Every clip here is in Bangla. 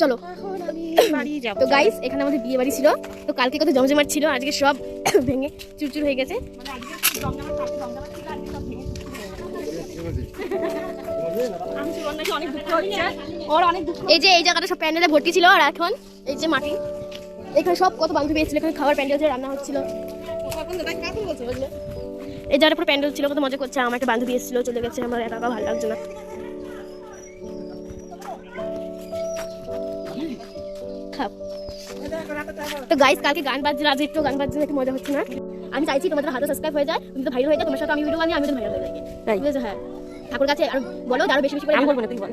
চলো। তো গাইস এখানে আমাদের বিয়ে বাড়ি ছিল। তো কালকে কত জমজমাট ছিল, আজকে সব ভেঙে চুরচুর হয়ে গেছে। এই যে এই জায়গাটা সব প্যান্ডেলে ভর্তি ছিল, আর এখন এই যে মাটি এখানে সব কত বান্ধবী এসেছিল, এখানে খাবার প্যান্ডেল ছিল, রান্না হচ্ছিল। এই জায়গাটা পুরো প্যান্ডেল ছিল, কত মজা করছে, আমার একটা বান্ধবী এসেছিল, চলে গেছে, আমার একা ভালো লাগছে না। তো গাইস কালকে গান বাজছে আজ একটু গান বাজছে একটু মজা হচ্ছে না। আমি চাইছি তোমাদের হাতে সাবস্ক্রাইব হয়ে যায় তুমি তো ভাইরাল হয়ে যায় তোমার সাথে আমি ভিডিও বানিয়ে আমি তো ভাইরাল হয়ে যাই? ঠিক আছে হ্যাঁ। ঠাকুর কাছে আর বলো আরও বেশি বেশি করে আমি বলব না তুই বল।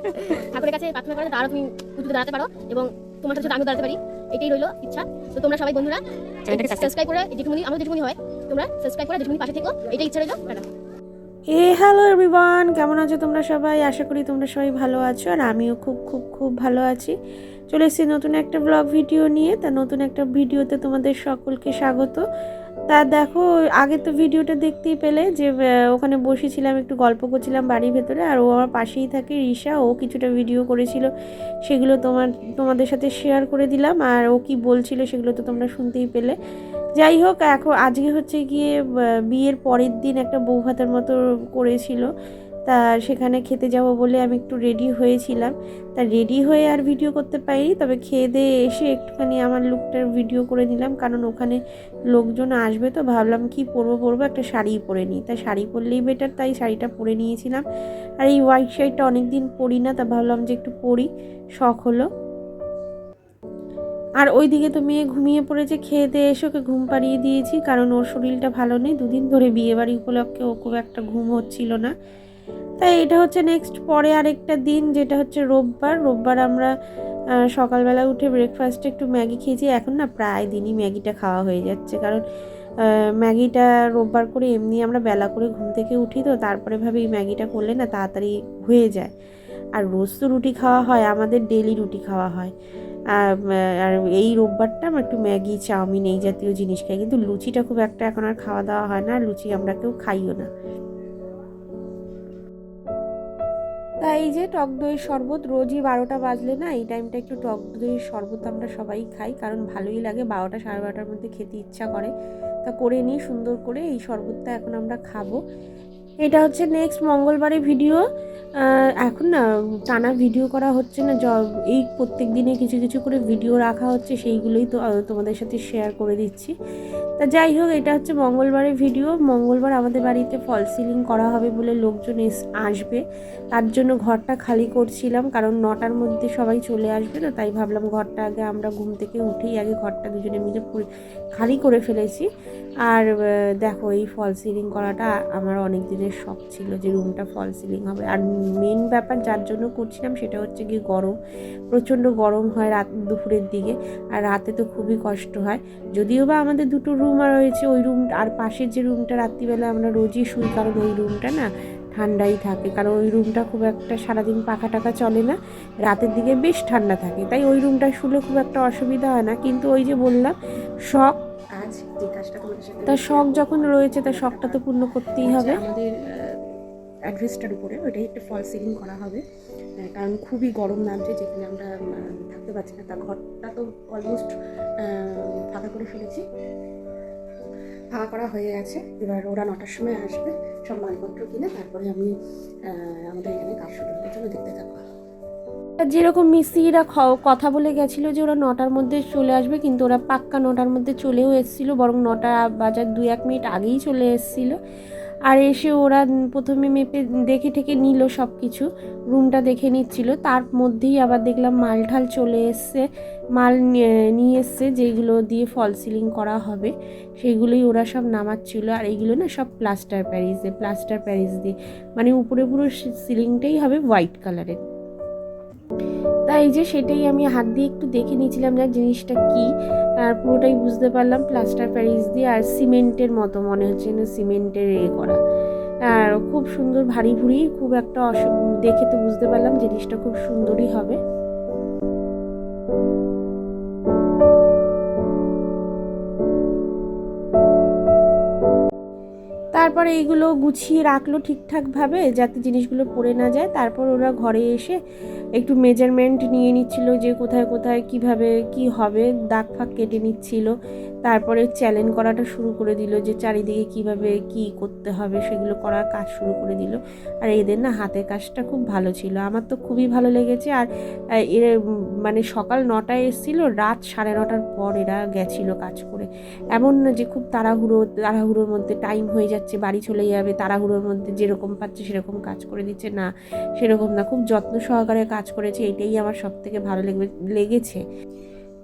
ঠাকুরের কাছে প্রার্থনা করে তারও তুমি পুজোতে দাঁড়াতে পারো এবং তোমার সাথে আমিও দাঁড়াতে পারি। এটাই রইল ইচ্ছা। তো তোমরা সবাই বন্ধুরা সাবস্ক্রাইব করে যেটুকুনি আমাদের যেটুকুনি হয় তোমরা সাবস্ক্রাইব করে যেটুকুনি পাশে থেকো এটাই ইচ্ছা রইল। এ হ্যালো এভরিওয়ান কেমন আছো তোমরা সবাই? আশা করি তোমরা সবাই ভালো আছো আর আমিও খুব খুব খুব ভালো আছি। চলে এসেছি নতুন একটা ব্লগ ভিডিও নিয়ে। তা নতুন একটা ভিডিওতে তোমাদের সকলকে স্বাগত। তা দেখো, আগে তো ভিডিওটা দেখতেই পেলে যে ওখানে বসেছিলাম, একটু গল্প করছিলাম বাড়ির ভেতরে, আর ও আমার পাশেই থাকে ঋষা ও কিছুটা ভিডিও করেছিল, সেগুলো তোমার, তোমাদের সাথে শেয়ার করে দিলাম, আর ও কি বলছিল সেগুলো তো তোমরা শুনতেই পেলে। যাই হোক, এখন আজকে হচ্ছে গিয়ে বিয়ের পরের দিন একটা বউ ভাতের মতো করেছিল। তা সেখানে খেতে যাব বলে আমি একটু রেডি হয়েছিলাম। তা রেডি হয়ে আর ভিডিও করতে পারিনি, তবে খেয়ে দিয়ে এসে একটুখানি আমার লুকটার ভিডিও করে নিলাম, কারণ ওখানে লোকজন আসবে তো, ভাবলাম কি পরবো পরবো একটা শাড়ি পরে নিই। তা শাড়ি পরলেই বেটার তাই শাড়িটা পরে নিয়েছিলাম। আর এই হোয়াইট শাড়িটা অনেক দিন পরি না, তা ভাবলাম যে একটু পরি, শখ হলো। আর ওইদিকে তো মেয়ে ঘুমিয়ে পড়েছে, খেয়ে দিয়ে এসে ওকে ঘুম পাড়িয়ে দিয়েছি, কারণ ওর শরীরটা ভালো নেই। দুদিন ধরে বিয়েবাড়ি উপলক্ষে ও খুব একটা ঘুম হচ্ছিল না। তাই এটা হচ্ছে নেক্সট পরে আরেকটা দিন, যেটা হচ্ছে রোববার। রোববার আমরা সকালবেলা উঠে ব্রেকফাস্টে একটু ম্যাগি খেয়েছি। এখন না প্রায় দিনই ম্যাগিটা খাওয়া হয়ে যাচ্ছে। কারণ ম্যাগিটা রোববার করে এমনি আমরা বেলা করে ঘুম থেকে উঠি তো, তারপরে ভাবে ম্যাগিটা করলে না তাড়াতাড়ি হয়ে যায়। আর রোজ তো রুটি খাওয়া হয়, আমাদের ডেলি রুটি খাওয়া হয়। আর এই রোববারটা আমরা একটু ম্যাগি, চাউমিন এই জাতীয় জিনিস খাই। কিন্তু লুচিটা খুব একটা এখন আর খাওয়া দাওয়া হয় না লুচি আমরা কেউ খাইও না। তা এই যে টক দইয়ের শরবত রোজই বারোটা বাজলে না, এই টাইমটা একটু টক দইয়ের শরবত আমরা সবাই খাই, কারণ ভালোই লাগে। বারোটা, সাড়ে বারোটার মধ্যে খেতে ইচ্ছা করে। তা করে নিই সুন্দর করে এই শরবতটা এখন আমরা খাব। এটা হচ্ছে নেক্সট মঙ্গলবারের ভিডিও এখন না, টানা ভিডিও করা হচ্ছে না এই প্রত্যেক দিনে কিছু কিছু করে ভিডিও রাখা হচ্ছে, সেইগুলোই তো তোমাদের সাথে শেয়ার করে দিচ্ছি। তা যাই হোক, এটা হচ্ছে মঙ্গলবারের ভিডিও। মঙ্গলবার আমাদের বাড়িতে ফল সিলিং করা হবে বলে লোকজন এস, আসবে। তার জন্য ঘরটা খালি করছিলাম, কারণ নটার মধ্যে সবাই চলে আসবে, তো তাই ভাবলাম ঘরটা আগে আমরা ঘুম থেকে উঠেই আগে ঘরটা দুজনে মিলে খালি করে ফেলেছি। আর দেখো এই ফল সিলিং করাটা আমার অনেক দিনের শখ ছিল যে রুমটা ফল সিলিং হবে। আর মেন ব্যাপার যার জন্য করছিলাম সেটা হচ্ছে কি গরম। প্রচণ্ড গরম হয় রাত, দুপুরের দিকে। আর রাতে তো খুবই কষ্ট হয়। যদিও বা আমাদের দুটো রুম রয়েছে ওই রুম আর পাশের যে রুমটা রাত্রিবেলা আমরা রোজই শুই কারণ ওই রুমটা না ঠান্ডাই থাকে কারণ ওই রুমটা খুব একটা সারাদিন পাখা টাকা চলে না রাতের দিকে বেশ ঠান্ডা থাকে তাই ওই রুমটা শুলে খুব একটা অসুবিধা হয় না কিন্তু ওই যে বললাম শখ আজ যে কাজটা তার শখ যখন রয়েছে তার শখটা তো পূর্ণ করতেই হবে। আমাদের অ্যাড্রেসটার উপরে ওইটাই একটা ফল সিলিং করা হবে কারণ খুবই গরম নামছে যেখানে আমরা থাকতে পারছি না তার ঘরটা তো অলমোস্ট ফাঁকা করে ফেলেছি। ফাঁকা করা হয়ে গেছে। এবার ওরা নটার সময় আসবে, সব মালপত্র কিনে তারপরে আমি আমাদের এখানে কাজ শুরু হবে জন্য দেখতে থাকব। যেরকম মিস্ত্রিরা খ- কথা বলে গেছিল যে ওরা নটার মধ্যে চলে আসবে, কিন্তু ওরা পাক্কা নটার মধ্যে চলেও এসেছিল, বরং নটা বাজার দু এক মিনিট আগেই চলে এসেছিল। আর এসে ওরা প্রথমে মেপে দেখে ঠেকে নিল সব কিছু রুমটা দেখে নিচ্ছিল। তার মধ্যেই আবার দেখলাম মাল ঠাল চলে এসছে, মাল নিয়ে- এসছে যেগুলো দিয়ে ফল সিলিং করা হবে। সেইগুলোই ওরা সব নামাচ্ছিল। আর এইগুলো না সব প্লাস্টার প্যারিস দিয়ে প্লাস্টার প্যারিস দিয়ে। মানে উপরে পুরো সিলিংটাই হবে হোয়াইট কালারের। তাই যে সেটাই আমি হাত দিয়ে একটু দেখে নিয়েছিলাম যে জিনিসটা কি। আর পুরোটাই বুঝতে পারলাম প্লাস্টার প্যারিস দিয়ে আর সিমেন্টের মতো মনে হচ্ছে যেন সিমেন্টের এ করা। আর খুব সুন্দর ভারী ভুড়ি, খুব একটা অসু দেখে তো বুঝতে পারলাম জিনিসটা খুব সুন্দরই হবে। তারপরে এইগুলো গুছিয়ে রাখল ঠিকঠাকভাবে যাতে জিনিসগুলো পড়ে না যায়। তারপর ওরা ঘরে এসে একটু মেজারমেন্ট নিয়ে নিচ্ছিল যে কোথায় কোথায়, কীভাবে, কি হবে। দাগ ফাগ কেটে নিচ্ছিল। তারপরে চ্যালেঞ্জ করাটা শুরু করে দিল যে চারিদিকে কীভাবে কি করতে হবে সেগুলো করার কাজ শুরু করে দিল। আর এদের না হাতের কাজটা খুব ভালো ছিল। আমার তো খুবই ভালো লেগেছে। আর এর মানে সকাল নটায় এসেছিল, রাত সাড়ে নটার পর এরা গেছিল কাজ করে। এমন না যে খুব তাড়াহুড়ো, তাড়াহুড়োর মধ্যে টাইম হয়ে যাচ্ছে বাড়ি চলে যাবে, তাড়াহুড়োর মধ্যে যেরকম পাচ্ছে সেরকম কাজ করে দিচ্ছে। না, সেরকম না, খুব যত্ন সহকারে কাজ করেছে, এটাই আমার সব থেকে ভালো লেগে লেগেছে।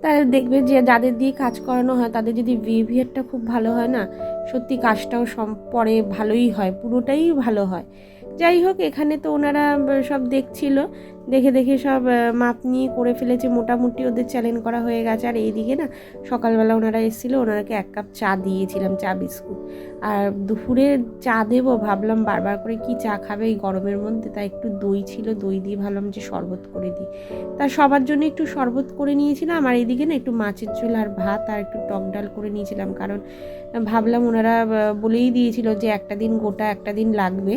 তাই দেখবে যে যাদের দিয়ে কাজ করানো হয়, তাদের যদি বিহেভিয়ারটা খুব ভালো হয় না, সত্যি কাজটাও সম, পরে ভালোই হয়, পুরোটাই ভালো হয়। যাই হোক, এখানে তো ওনারা সব দেখছিল। দেখে দেখে সব মাপ নিয়ে করে ফেলেছে। মোটামুটি ওদের চ্যালেঞ্জ করা হয়ে গেছে। আর এইদিকে না, সকালবেলা ওনারা এসেছিল, ওনারাকে এক কাপ চা দিয়েছিলাম, চা বিস্কুট। আর দুপুরে চা দেবো, ভাবলাম বারবার করে, কি চা খাবে এই গরমের মধ্যে? তাই একটু দই ছিল, দই দিয়ে ভাবলাম যে শরবত করে দিই। তা সবার জন্য একটু শরবত করে নিয়েছিলাম। আর এইদিকে না, একটু মাছের ঝোল আর ভাত আর একটু টক ডাল করে নিয়েছিলাম। কারণ, ভাবলাম ওনারা বলেই দিয়েছিল যে একটা দিন গোটা, একটা দিন লাগবে।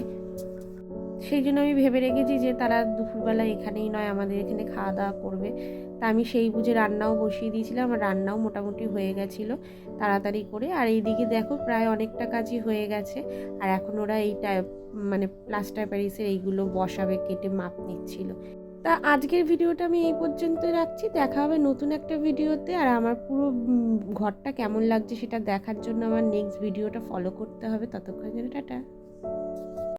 সেই জন্য আমি ভেবে রেখেছি যে তারা দুপুরবেলা এখানেই নয়, আমাদের এখানে খাওয়া দাওয়া করবে। তা আমি সেই বুঝে রান্নাও বসিয়ে দিয়েছিলাম, আর রান্নাও মোটামুটি হয়ে গেছিল তাড়াতাড়ি করে। আর এইদিকে দেখো প্রায় অনেকটা কাজই হয়ে গেছে, আর এখন ওরা এই এইটা মানে প্লাস্টার প্যারিসের এইগুলো বসাবে, কেটে মাপ নিচ্ছিল। তা আজকের ভিডিওটা আমি এই পর্যন্ত রাখছি। দেখা হবে নতুন একটা ভিডিওতে, আর আমার পুরো ঘরটা কেমন লাগছে সেটা দেখার জন্য আমার নেক্সট ভিডিওটা ফলো করতে হবে। ততক্ষণ জন্য টাটা।